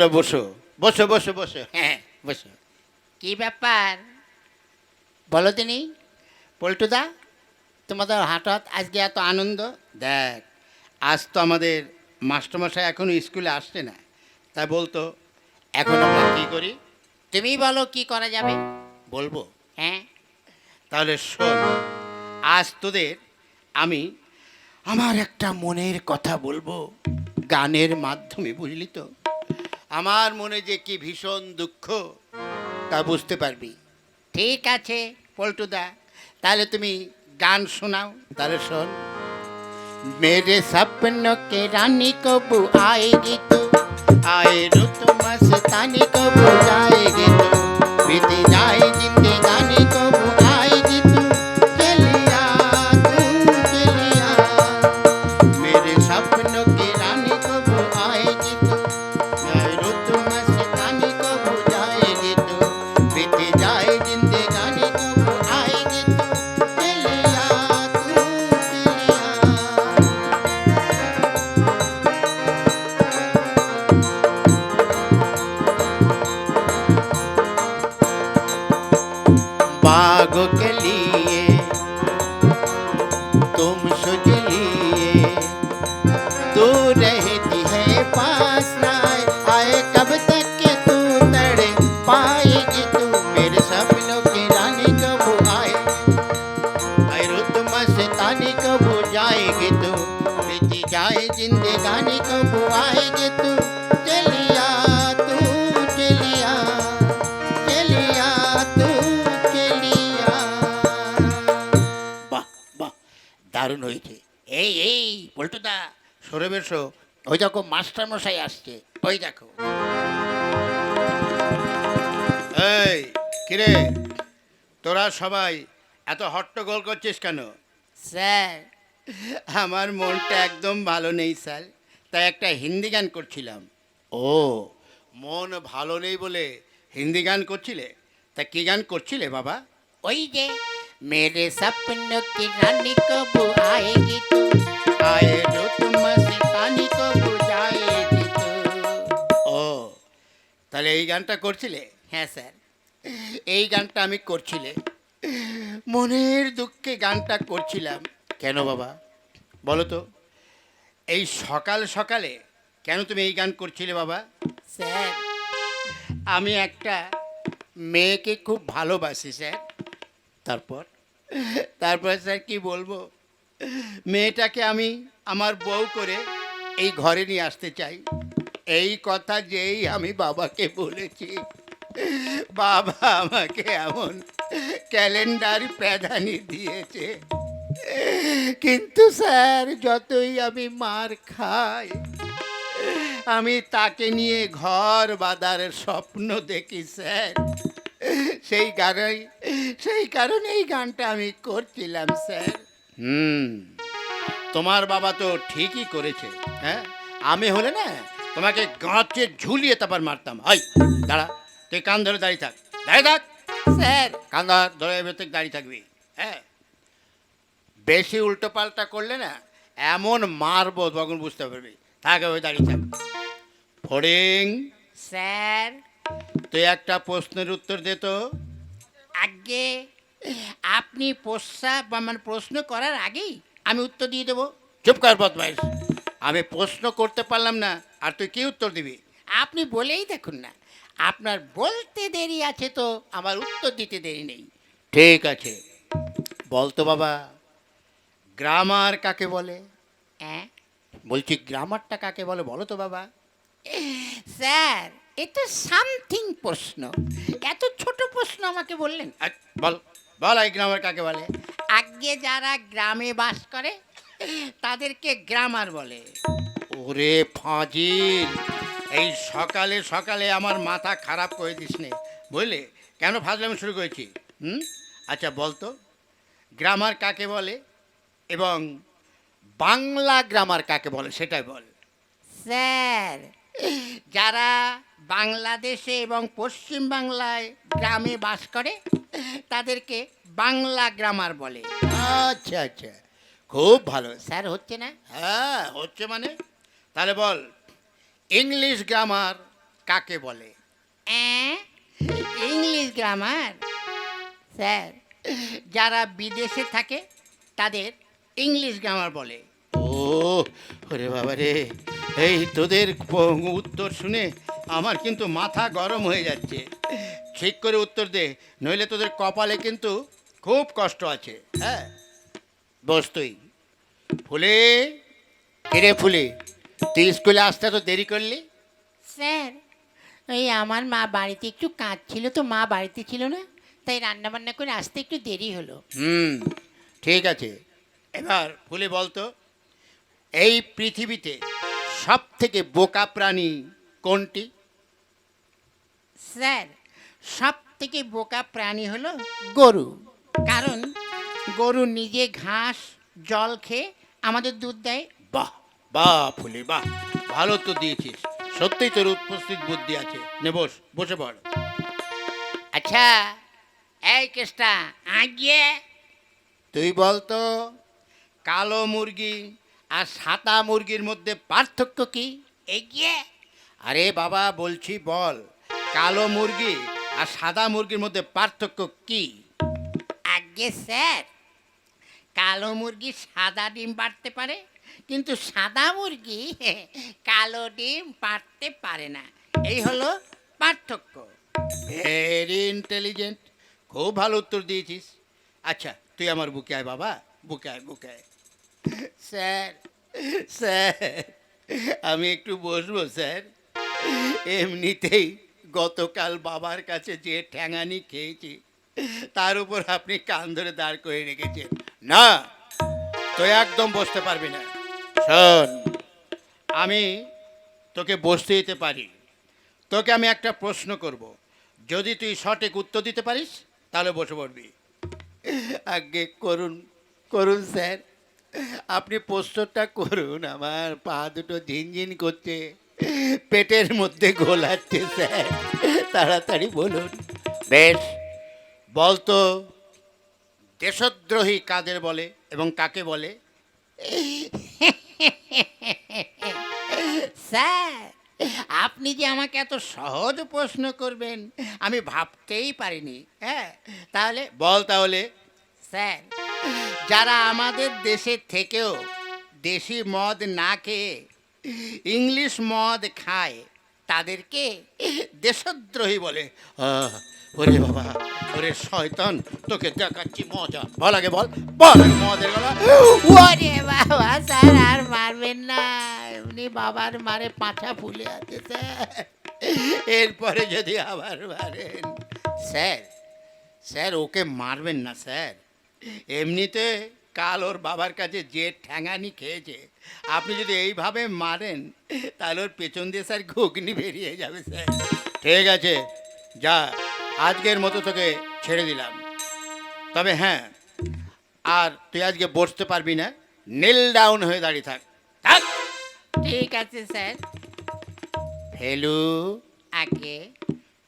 তোমরা বসো। বসো বসো বসো। হ্যাঁ বসো। কি ব্যাপার? বলো তিনি। পল্টুদা তোমাদের হঠাৎ আজকে এত আনন্দ? দেখ আজ তো আমাদের মাস্টারমশাই এখনও স্কুলে আসছে না। তাই বলতো এখন আমরা কী করি? তুমি বলো কি করা যাবে? বলব। হ্যাঁ। তাহলে শোন আজ তোদের আমি আমার একটা মনের কথা বলব। গানের মাধ্যমে বুঝলি তো? আমার মনে যে কি ভীষণ দুঃখ তা বুঝতে পারবি। ঠিক আছে পল্টুদা। তাহলে তুমি গান শোনাও। তাহলে শোন। মেরে স্বপ্ন কে রানী কবু আয়ে গীত আয়ে রুত মস্তানি কবু যায় जाए जिंदगानी कब आएगी तू चलिया तू चलिया চলিয়া তু চলিয়া বাহ বাহ দারুণ হয়েছে এই এই পল্টুদা সরে বেশো ওই দেখো মাস্টার মশাই আসছে ওই দেখো এই কিরে তোরা সবাই এত হট্টগোল করছিস কেন স্যার আমার মনটা একদম ভালো নেই স্যার। তাই একটা হিন্দি গান করছিলাম। ও মন ভালো নেই বলে হিন্দি গান করছিলে? তা কি গান করছিলে বাবা? ওই যে মেরে স্বপ্ন কি রানী কবু আয়েগি তু? আয়ে রো তুম পানি কবু যায়েগি তু। ও তাহলে এই গানটা করছিলে? হ্যাঁ স্যার। এই গানটা আমি করছিলে। মনের দুঃখে গানটা করছিলাম। কেন বাবা? বলো তো। এই সকাল সকালে কেন তুমি এই গান করছিলে বাবা? স্যার। আমি একটা মেয়েকে খুব ভালোবাসি স্যার। তারপর? তারপর স্যার কি বলব? মেয়েটাকে আমি আমার বউ করে এই ঘরে নিয়ে আসতে চাই। এই কথা যেই আমি বাবাকে বলেছি। বাবা আমাকে এমন ক্যালেন্ডার প্যাদানি দিয়েছে। কিন্তু স্যার যতই আমি মার খাই আমি তাকে নিয়ে ঘর বাঁধার স্বপ্ন দেখি স্যার। সেই কারণে সেই কারণে এই গানটা আমি করছিলাম স্যার। হুম তোমার বাবা তো ঠিকই করেছে হ্যাঁ? আমি হলে না তোমাকে গাঁচে ঝুলিয়ে তারপর মারতাম। হাই দাঁড়া তুই কান ধরে দাঁড়িয়ে থাক দাঁড়িয়ে থাক। স্যার। কান ধর- ধরে দাঁড়িয়ে থাকবি হ্যাঁ? বেশি উল্টো পাল্টা করলে না এমন মারবো তখন বুঝতে পারবি। থাকে ওই দাঁড়িয়ে থাক। ফড়িং। স্যার। তুই একটা প্রশ্নের উত্তর দে তো। আগে আপনি প্রস্তাব বা মানে প্রশ্ন করার আগেই আমি উত্তর দিয়ে দেবো। চুপ কর বদমাইশ। আমি প্রশ্ন করতে পারলাম না আর তুই কি উত্তর দিবি? আপনি বলেই দেখুন না আপনার বলতে দেরি আছে তো আমার উত্তর দিতে দেরি নেই। ঠিক আছে। বলতো বাবা। গ্রামার কাকে বলে? হ্যাঁ? বলছি গ্রামারটা কাকে বলে বলো তো বাবা। স্যার এ তো সামথিং প্রশ্ন। এত ছোট প্রশ্ন আমাকে বললেন। বল বল এই গ্রামার কাকে বলে। আগে যারা গ্রামে বাস করে তাদেরকে গ্রামার বলে। ওরে ফাজিল এই সকালে সকালে আমার মাথা খারাপ করে দিস নে। বুঝলে? কেন ফাজলামি শুরু করেছি? হুম? আচ্ছা বলতো গ্রামার কাকে বলে? এবং বাংলা গ্রামার কাকে বলে সেটাই বল। স্যার। যারা বাংলাদেশে এবং পশ্চিম বাংলায় গ্রামে বাস করে তাদেরকে বাংলা গ্রামার বলে। আচ্ছা আচ্ছা। খুব ভালো। স্যার হচ্ছে না? হ্যাঁ হচ্ছে মানে? তাহলে বল ইংলিশ গ্রামার কাকে বলে? English grammar sir. যারা বিদেশে থাকে তাদের ইংলিশ গ্রামার বলে। ও ওরে বাবা রে। এই তোদের উত্তর শুনে আমার কিন্তু মাথা গরম হয়ে যাচ্ছে। ঠিক করে উত্তর দে নইলে তোদের কপালে কিন্তু খুব কষ্ট আছে। হ্যাঁ বস তুই। ফুলে কিরে ফুলে তুই স্কুলে আসতে তো দেরি করলি? স্যার ওই আমার মা বাড়িতে একটু কাজ ছিল তো মা বাড়িতে ছিল না তাই রান্না বান্না করে আসতে একটু দেরি হলো। হুম ঠিক আছে। এবার ফুলে বলতো এই পৃথিবীতে সব থেকে বোকা প্রাণী কোনটি? স্যার সব থেকে বোকা প্রাণী হলো গরু। কারণ গরু নিজে ঘাস জল খেয়ে আমাদের দুধ দেয়। বাহ বাহ ফুলি বাহ। ভালো তো দিয়েছিস। সত্যিই তোর উপস্থিত বুদ্ধি আছে। নে বস বসে পড়। আচ্ছা এই কেষ্টা আগিয়ে তুই বলতো কালো মুরগি আর সাদা মুরগির মধ্যে পার্থক্য কি? এগিয়ে। আরে বাবা বলছি বল কালো মুরগি আর সাদা মুরগির মধ্যে পার্থক্য কি? আগে স্যার কালো মুরগি সাদা ডিম পারতে পারে কিন্তু সাদা মুরগি কালো ডিম পারতে পারে না। এই হলো পার্থক্য। ভেরি ইন্টেলিজেন্ট খুব ভালো উত্তর দিয়েছিস। আচ্ছা তুই আমার বুকে আয় বাবা। বুকে বুকায়। স্যার। স্যার আমি একটু বসবো স্যার। এমনিতেই গতকাল বাবার কাছে যে ঠ্যাঙানি খেয়েছি তার উপর আপনি কান ধরে দাঁড় করে রেখেছেন। না তুই একদম বসতে পারবি না। শোন আমি তোকে বসতে দিতে পারি। তোকে আমি একটা প্রশ্ন করব। যদি তুই সঠিক উত্তর দিতে পারিস তাহলে বসে পড়বি। আগে করুন। করুন স্যার। আপনি প্রশ্নটা করুন আমার পা দুটো ঝিনঝিন করছে। পেটের মধ্যে গোলাচ্ছে স্যার। তাড়াতাড়ি বলুন। বেশ। বলতো দেশদ্রোহী কাদের বলে এবং কাকে বলে? স্যার আপনি যে আমাকে এত সহজ প্রশ্ন করবেন আমি ভাবতেই পারিনি হ্যাঁ? তাহলে বল তাহলে। স্যার যারা আমাদের দেশে থেকেও দেশি মদ না খেয়ে ইংলিশ মদ খায় তাদেরকে দেশদ্রোহী বলে। ওরে বাবা ওরে শয়তান তোকে দেখাচ্ছি মজা। বল আগে বল বল। মদের গলা। ওরে বাবা স্যার আর মারবেন না। এমনি বাবার মারে পাঁঠা ফুলে আছে স্যার এরপরে যদি আবার মারেন স্যার স্যার ওকে মারবেন না স্যার। এমনিতে কাল ওর বাবার কাছে যে ঠ্যাঙানি খেয়েছে আপনি যদি এইভাবে মারেন তাহলে ওর পেছন দিয়ে স্যার ঘুগনি বেরিয়ে যাবে স্যার। ঠিক আছে যা আজকের মতো তোকে ছেড়ে দিলাম। তবে হ্যাঁ আর তুই আজকে বসতে পারবি না নীল ডাউন হয়ে দাঁড়িয়ে থাক। থাক। ঠিক আছে স্যার। ফেলু। আগে।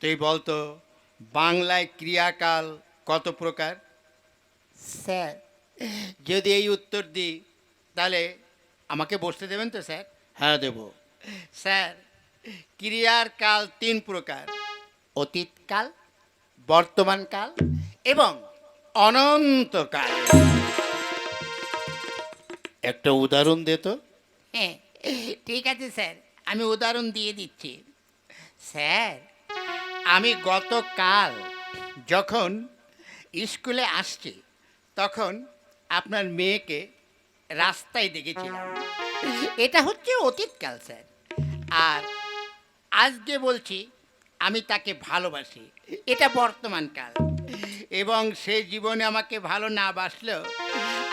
তুই বলতো বাংলায় ক্রিয়াকাল কত প্রকার? স্যার। যদি এই উত্তর দিই তাহলে আমাকে বসতে দেবেন তো স্যার? হ্যাঁ দেব। স্যার ক্রিয়ার কাল তিন প্রকার। অতীতকাল বর্তমানকাল এবং অনন্তকাল। একটা উদাহরণ দে তো। হ্যাঁ ঠিক আছে স্যার। আমি উদাহরণ দিয়ে দিচ্ছি। স্যার আমি গতকাল যখন স্কুলে আসছি তখন আপনার মেয়েকে রাস্তায় দেখেছিলাম। এটা হচ্ছে অতীতকাল স্যার। আর আজকে বলছি আমি তাকে ভালোবাসি। এটা বর্তমান কাল। এবং সে জীবনে আমাকে ভালো না বাসলেও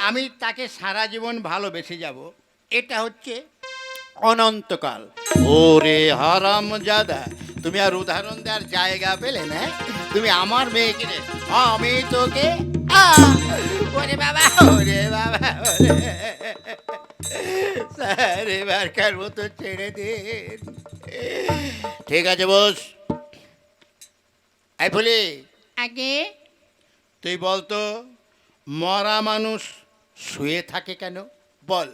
আমি তাকে সারা জীবন ভালোবেসে যাব। এটা হচ্ছে অনন্তকাল। ওরে হারাম জাদা তুমি আর উদাহরণ দেওয়ার জায়গা পেলে না তুমি আমার মেয়েকে আমি তোকে! ওরে বাবা ওরে বাবা ওরে মতো ছেড়ে দিন। ঠিক আছে বস। এই ফুলি। আগে। তুই বলতো মরা মানুষ শুয়ে থাকে কেন? বল।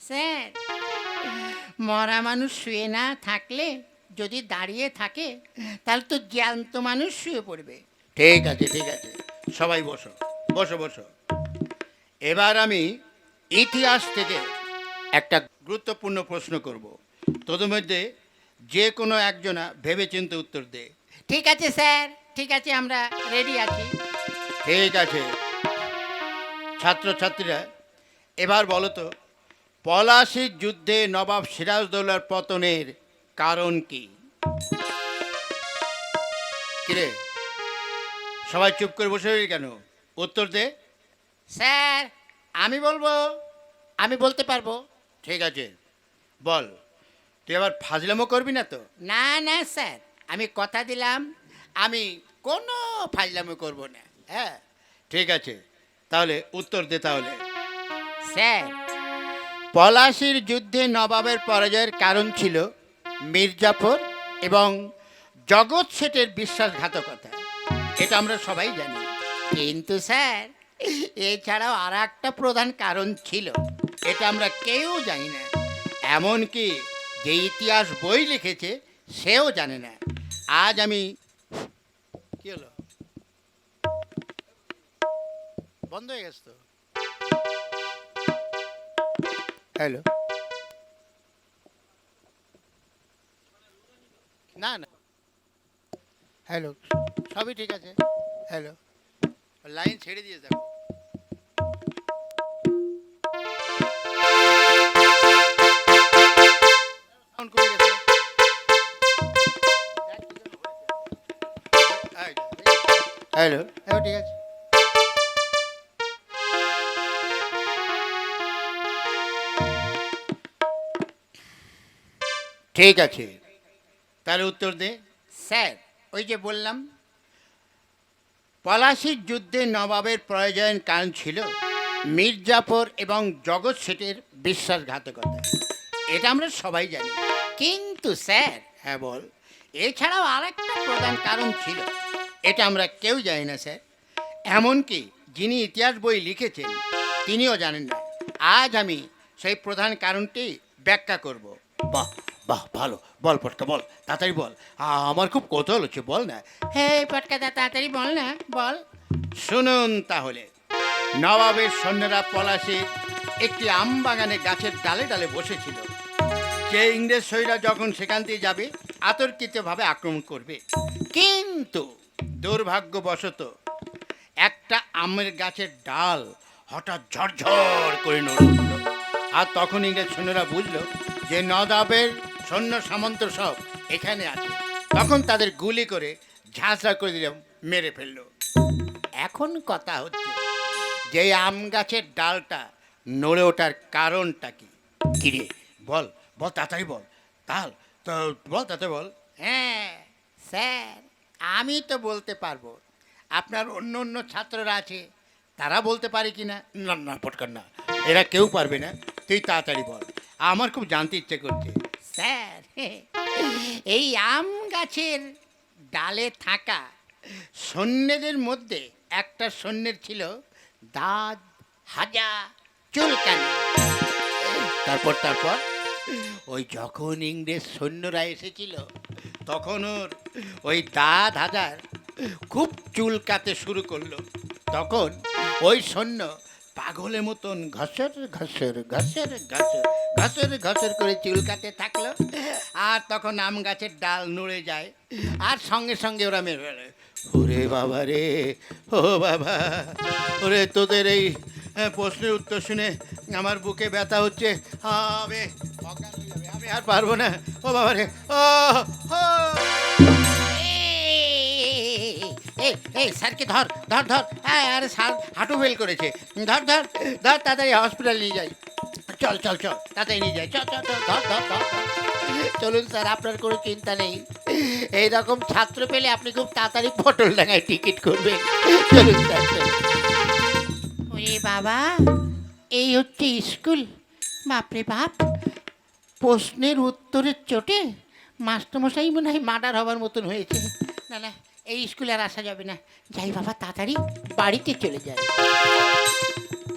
স্যার মরা মানুষ শুয়ে না থাকলে যদি দাঁড়িয়ে থাকে তাহলে তো জ্যান্ত মানুষ শুয়ে পড়বে। ঠিক আছে ঠিক আছে। সবাই বসো বসো বসো। এবার আমি ইতিহাস থেকে একটা গুরুত্বপূর্ণ প্রশ্ন করব। তোদের মধ্যে যে কোনো একজনা ভেবেচিন্তে উত্তর দে। ঠিক আছে স্যার। ঠিক আছে আমরা রেডি আছি। ঠিক আছে। ছাত্রছাত্রীরা এবার বলো তো পলাশির যুদ্ধে নবাব সিরাজদৌলার পতনের কারণ কি? কিরে? সবাই চুপ করে বসে রইলি কেন? উত্তর দে। স্যার আমি বলব আমি বলতে পারব। ঠিক আছে। বল তুই আবার ফাজলামো করবি না তো? না না স্যার। আমি কথা দিলাম আমি কোনো ফাজলামি করব না। হ্যাঁ ঠিক আছে। তাহলে উত্তর দে তাহলে। স্যার। পলাশির যুদ্ধে নবাবের পরাজয়ের কারণ ছিল মির্জাফর এবং জগৎ শেঠের বিশ্বাসঘাতকতা। এটা আমরা সবাই জানি। কিন্তু স্যার, এছাড়াও আর একটা প্রধান কারণ ছিল, এটা আমরা কেউ জানি না। এমনকি যে ইতিহাস বই লিখেছে, সেও জানে না। আজ আমি কি হলো? বন্ধ হয়ে গেছে তো? হ্যালো না না। হ্যালো সবই ঠিক আছে। হ্যালো লাইন ছেড়ে দিয়ে দেখো হ্যালো হ্যালো ঠিক আছে। ঠিক আছে। তাহলে উত্তর দে। স্যার ওই যে বললাম, পলাশির যুদ্ধে নবাবের প্রয়োজন কারণ ছিল মির্জাফর এবং জগৎ শেঠের বিশ্বাসঘাতকতা। এটা আমরা সবাই জানি। কিন্তু স্যার হ্যাঁ বল, এছাড়াও আর একটা প্রধান কারণ ছিল। এটা আমরা কেউ জানি না, স্যার। এমনকি যিনি ইতিহাস বই লিখেছেন, তিনিও জানেন না। আজ আমি সেই প্রধান কারণটি ব্যাখ্যা করব। বাহ। বাহ ভালো। বল পটকা বল তাড়াতাড়ি বল। আমার খুব কৌতূহল হচ্ছে বল না। হে পটকাদা তাড়াতাড়ি বল না বল। শুনুন তাহলে নবাবের সৈন্যরা পলাশির একটি আম বাগানে গাছের ডালে ডালে বসেছিল। যে ইংরেজ সৈরা যখন সেখান দিয়ে যাবে আতর্কিতভাবে আক্রমণ করবে। কিন্তু দুর্ভাগ্যবশত একটা আমের গাছের ডাল হঠাৎ ঝরঝর করে নড়ে উঠল। আর তখন ইংরেজ সৈন্যরা বুঝল যে নদাবের সৈন্য সামন্ত সব এখানে আছে। তখন তাদের গুলি করে ঝাঁঝরা করে দিলাম মেরে ফেলল। এখন কথা হচ্ছে যে আম গাছের ডালটা নড়ে ওঠার কারণটা কি? কিরে বল বল তাড়াতাড়ি বল। তাল তো বল তাতে বল। হ্যাঁ স্যার আমি তো বলতে পারব। আপনার অন্য অন্য ছাত্ররা আছে তারা বলতে পারে কি না? না না পটকার না। এরা কেউ পারবে না। তুই তাড়াতাড়ি বল। আমার খুব জানতে ইচ্ছে করছে স্যার। এই আম গাছের ডালে থাকা সৈন্যদের মধ্যে একটা সৈন্যের ছিল দাঁত হাজা চুলকানি। তারপর তারপর, ওই যখন ইংরেজ সৈন্যরা এসেছিল, তখন ওর ওই দাঁত হাজার খুব চুলকাতে শুরু করল। তখন ওই সৈন্য পাগলের মতন ঘসর ঘসর ঘসর ঘসর ঘসর ঘসর করে চুলকাতে থাকল। আর তখন আম গাছের ডাল নড়ে যায়। আর সঙ্গে সঙ্গে ওরা মেরে ওরে বাবা রে, ও বাবা। ওরে তোদের এই প্রশ্নের উত্তর শুনে আমার বুকে ব্যথা হচ্ছে। আমি আর পারব না। ও বাবা রে ও। এই এই, স্যারকে ধর ধর ধর। হ্যাঁ আরে স্যার, হাঁটু ফেল করেছে। ধর ধর ধর, তাড়াতাড়ি হসপিটাল নিয়ে যাই। চল চল চল, তাড়াতাড়ি নিয়ে যাই। চল চল চল, ধর ধর ধর। চলুন স্যার, আপনার কোনো চিন্তা নেই। এই রকম ছাত্র পেলে আপনি খুব তাড়াতাড়ি পটল ডাঙায় টিকিট করবেন। চলুন স্যার ওরে বাবা, এই হচ্ছে স্কুল। বাপরে বাপ, প্রশ্নের উত্তরের চোটে মাস্টারমশাই মনে হয় মার্ডার হবার মতন হয়েছে। না না এই স্কুলে আর আসা যাবে না। যাই বাবা তাড়াতাড়ি বাড়িতে চলে যায়